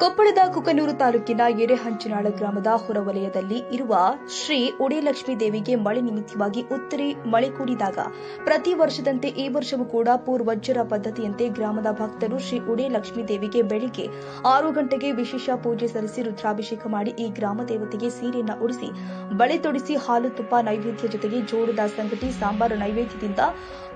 ಕೊಪ್ಪಳದ ಕುಕನೂರು ತಾಲೂಕಿನ ಎರೆಹಂಚಿನಾಳ ಗ್ರಾಮದ ಹೊರವಲಯದಲ್ಲಿ ಇರುವ ಶ್ರೀ ಉಡೇಲಕ್ಷ್ಮೀ ದೇವಿಗೆ ಮಳೆ ನಿಮಿತ್ತವಾಗಿ ಉತ್ತರಿ ಮಳೆ ಕೂಡಿದಾಗ ಪ್ರತಿ ವರ್ಷದಂತೆ ಈ ವರ್ಷವೂ ಕೂಡ ಪೂರ್ವಜ್ಜರ ಪದ್ಧತಿಯಂತೆ ಗ್ರಾಮದ ಭಕ್ತರು ಶ್ರೀ ಉಡೇಲಕ್ಷ್ಮೀ ದೇವಿಗೆ ಬೆಳಿಗ್ಗೆ ಆರು ಗಂಟೆಗೆ ವಿಶೇಷ ಪೂಜೆ ಸಲ್ಲಿಸಿ ರುದ್ರಾಭಿಷೇಕ ಮಾಡಿ ಈ ಗ್ರಾಮ ದೇವತೆಗೆ ಸೀರೆಯನ್ನು ಉಡಿಸಿ, ಬಳೆ ತೊಡಿಸಿ, ಹಾಲು ತುಪ್ಪ ನೈವೇದ್ಯ ಜೊತೆಗೆ ಜೋಡದ ಸಂಗಟಿ, ಸಾಂಬಾರು ನೈವೇದ್ಯದಿಂದ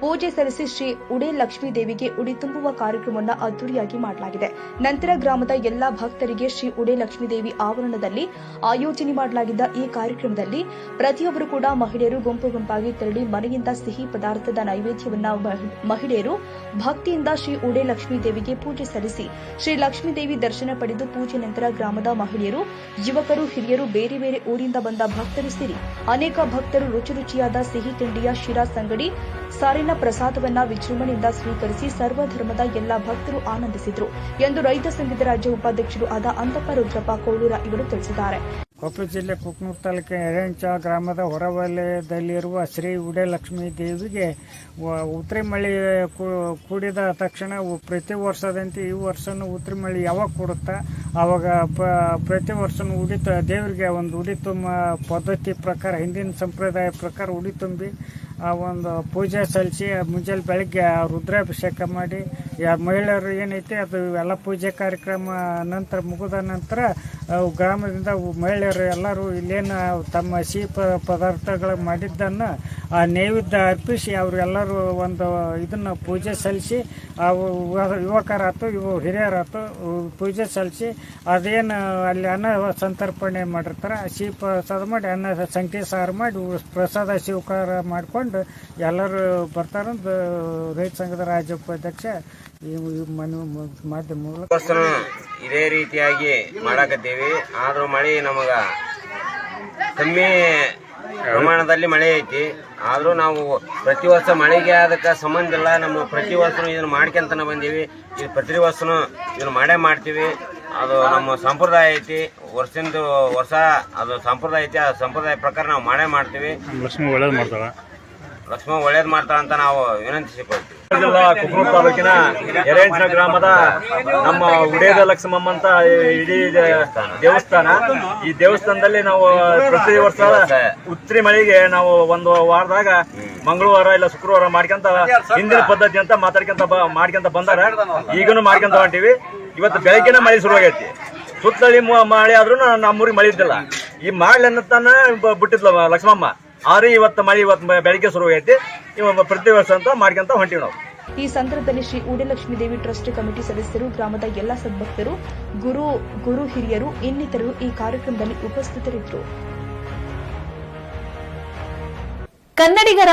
ಪೂಜೆ ಸಲ್ಲಿಸಿ ಶ್ರೀ ಉಡೇ ಲಕ್ಷ್ಮೀ ದೇವಿಗೆ ಉಡಿ ತುಂಬುವ ಕಾರ್ಯಕ್ರಮವನ್ನು ಅದ್ದೂರಿಯಾಗಿ ಮಾಡಲಾಗಿದೆ. ನಂತರ ಗ್ರಾಮದ ಎಲ್ಲಾ ಭಕ್ತರಿಗೆ ಶ್ರೀ ಉಡೇ ಲಕ್ಷ್ಮೀದೇವಿ ಆವರಣದಲ್ಲಿ ಆಯೋಜನೆ ಮಾಡಲಾಗಿದ್ದ ಈ ಕಾರ್ಯಕ್ರಮದಲ್ಲಿ ಪ್ರತಿಯೊಬ್ಬರು ಕೂಡ ಮಹಿಳೆಯರು ಗುಂಪು ಗುಂಪಾಗಿ ತೆರಳಿ ಮನೆಯಿಂದ ಸಿಹಿ ಪದಾರ್ಥದ ನೈವೇದ್ಯವನ್ನು ಮಹಿ- ಮಹಿಳೆಯರು ಭಕ್ತಿಯಿಂದ ಶ್ರೀ ಉಡೆ ಲಕ್ಷ್ಮೀದೇವಿಗೆ ಪೂಜೆ ಸಲ್ಲಿಸಿ ಶ್ರೀ ಲಕ್ಷ್ಮೀದೇವಿ ದರ್ಶನ ಪಡೆದು ಪೂಜೆ ನಂತರ ಗ್ರಾಮದ ಮಹಿಳೆಯರು, ಯುವಕರು, ಹಿರಿಯರು ಬೇರೆ ಬೇರೆ ಊರಿಂದ ಬಂದ ಭಕ್ತರು ಸೇರಿ ಅನೇಕ ಭಕ್ತರು ರುಚಿ ರುಚಿಯಾದ ಸಿಹಿ ತಿಂಡಿಯ ಶಿರಾ ಸಂಗಡಿ, ಸಾರಿನ ಪ್ರಸಾದವನ್ನ ವಿಜೃಂಭಣೆಯಿಂದ ಸ್ವೀಕರಿಸಿ ಸರ್ವಧರ್ಮದ ಎಲ್ಲಾ ಭಕ್ತರು ಆನಂದಿಸಿದರು ಎಂದು ರೈತ ಸಂಘದ ರಾಜ್ಯ ಉಪಾಧ್ಯಕ್ಷರು ಆದ ಅಂತಪ್ಪ ರುದ್ರಪ್ಪ ಕೋಳೂರ ಇವರು ತಿಳಿಸಿದ್ದಾರೆ. ಕೊಪ್ಪಳ ಜಿಲ್ಲೆ ಕುಕ್ನೂರು ತಾಲೂಕಿನ ಎರೆಂಚ ಗ್ರಾಮದ ಹೊರವಲಯದಲ್ಲಿರುವ ಶ್ರೀ ಉಡಯಲಕ್ಷ್ಮೀ ದೇವಿಗೆ ಉತ್ತರಿ ಮಳೆ ಕೂಡಿದ ತಕ್ಷಣ ಪ್ರತಿ ವರ್ಷದಂತೆ ಈ ವರ್ಷನೂ ಉತ್ತರಿ ಮಳೆ ಯಾವಾಗ ಕೊಡುತ್ತಾ? ಆವಾಗ ಪ- ಪ್ರತಿ ವರ್ಷನೂ ಉಡಿ ತ- ದೇವರಿಗೆ ಒಂದು ಉಡಿ ತುಂಬ ಪದ್ಧತಿ ಪ್ರಕಾರ, ಹಿಂದಿನ ಸಂಪ್ರದಾಯ ಪ್ರಕಾರ ಉಡಿ ತುಂಬಿ ಆ ಒಂದು ಪೂಜೆ ಸಲ್ಲಿಸಿ ಮುಂಜಾನೆ ಬೆಳಗ್ಗೆ ರುದ್ರಾಭಿಷೇಕ ಮಾಡಿ, ಯಾ- ಮಹಿಳೆಯರು ಏನೈತೆ, ಅದು ಎಲ್ಲ ಪೂಜೆ ಕಾರ್ಯಕ್ರಮ ನಂತರ ಮುಗಿದ ನಂತರ ಗ್ರಾಮದಿಂದ ಮಹಿಳೆಯರು ಎಲ್ಲರೂ ಇಲ್ಲೇನು ತಮ್ಮ ಸಿಹಿ ಪದಾರ್ಥಗಳು ಮಾಡಿದ್ದನ್ನು ಆ ನೈವೇದ್ಯ ಅರ್ಪಿಸಿ ಅವರೆಲ್ಲರೂ ಒಂದು ಇದನ್ನು ಪೂಜೆ ಸಲ್ಲಿಸಿ ಯುವಕರಾಯ್ತು ಇವು ಹಿರಿಯರಾತು ಇವು ಪೂಜೆ ಸಲ್ಲಿಸಿ, ಅದೇನು ಅಲ್ಲಿ ಅನ್ನ ಸಂತರ್ಪಣೆ ಮಾಡಿರ್ತಾರೆ ಸಿಹಿ ಪ್ರಸಾದ ಮಾಡಿ, ಅನ್ನ ಸಂಖ್ಯೆ ಸಾರು ಮಾಡಿ ಪ್ರಸಾದ ಸ್ವೀಕಾರ ಮಾಡಿಕೊಂಡು ಎಲ್ಲರೂ ಬರ್ತಾರಂತ ರೈತ ಸಂಘದ ರಾಜ್ಯ ಉಪಾಧ್ಯಕ್ಷ ಮೂಲಕ. ಇದೇ ರೀತಿಯಾಗಿ ಮಾಡಾಕತ್ತೀವಿ. ಆದ್ರೂ ಮಳೆ ನಮಗ ಕಮ್ಮಿ ಪ್ರಮಾಣದಲ್ಲಿ ಮಳೆ ಐತಿ. ಆದರೂ ನಾವು ಪ್ರತಿ ವರ್ಷ ಮಳೆಗೆ ಅದಕ್ಕೆ ಸಂಬಂಧ ಇಲ್ಲ. ನಮ್ಮ ಪ್ರತಿ ವರ್ಷನೂ ಇದನ್ನ ಮಾಡ್ಕೊಂತನ ಬಂದೀವಿ. ಇದು ಪ್ರತಿ ವರ್ಷನೂ ಇದನ್ನ ಮಾಡೇ ಮಾಡ್ತೀವಿ. ಅದು ನಮ್ಮ ಸಂಪ್ರದಾಯ ಐತಿ. ವರ್ಷದಿಂದ ವರ್ಷ ಅದು ಸಂಪ್ರದಾಯ ಐತಿ. ಆ ಸಂಪ್ರದಾಯ ಪ್ರಕಾರ ನಾವು ಮಾಡೇ ಮಾಡ್ತೀವಿ. ಲಕ್ಷ್ಮಣ ಒಳ್ಳೇದ್ ಮಾಡ್ತಾರ ಅಂತ ನಾವು ವಿನಂತಿಸಿಕೊಳ್ತೀವಿ. ಜಿಲ್ಲಾ ತಾಲೂಕಿನ ಎರೆಂಚನ ಗ್ರಾಮದ ನಮ್ಮ ಉಡೇದ ಲಕ್ಷ್ಮಮ್ಮ ಅಂತ ಇಡೀ ದೇವಸ್ಥಾನ. ಈ ದೇವಸ್ಥಾನದಲ್ಲಿ ನಾವು ಪ್ರತಿ ವರ್ಷ ಉತ್ತರಿ ಮಳೆಗೆ ನಾವು ಒಂದು ವಾರದಾಗ ಮಂಗಳವಾರ ಇಲ್ಲ ಶುಕ್ರವಾರ ಮಾಡ್ಕೊಂತ ಹಿಂದಿನ ಪದ್ಧತಿ ಅಂತ ಮಾತಾಡ್ಕೊಂತ ಮಾಡ್ಕೊಂತ ಬಂದಾರ. ಈಗನು ಮಾಡ್ಕೊಂತ ಹೊಂಟಿವಿ. ಇವತ್ತು ಬೆಳಗ್ಗೆನ ಮಳೆ ಶುರುವಾಗೈತಿ ಸುತ್ತಳಿ ಮ- ಮಳೆ ಆದ್ರೂ ನಮ್ಮೂರಿಗೆ ಮಳೆ ಇದ್ದಿಲ್ಲ. ಈ ಮಾಡ್ಲಿ ಅನ್ನತಾನ ಬಿಟ್ಟಿದ್ಲ ಲಕ್ಷ್ಮಮ್ಮ. ಆದ್ರೆ ಇವತ್ತು ಮಳೆ ಇವತ್ತು ಬೆಳಗ್ಗೆ ಶುರುವಾಗೈತಿ ಇವ ಪ್ರತಿ ವರ್ಷ ಅಂತ ಮಾಡ್ಕೊಂತ ಹೊಂಟಿವಿ ನಾವು. ಈ ಸಂದರ್ಭದಲ್ಲಿ ಶ್ರೀ ಉಡಲಕ್ಷ್ಮೀ ದೇವಿ ಟ್ರಸ್ಟ್ ಕಮಿಟಿ ಸದಸ್ಯರು ಗ್ರಾಮದ ಎಲ್ಲಾ ಸದ್ಭಕ್ತರು ಗುರು ಗುರು ಹಿರಿಯರು ಇನ್ನಿತರರು ಈ ಕಾರ್ಯಕ್ರಮದಲ್ಲಿ ಉಪಸ್ಥಿತರಿದ್ದರು. ಕನ್ನಡಿಗರ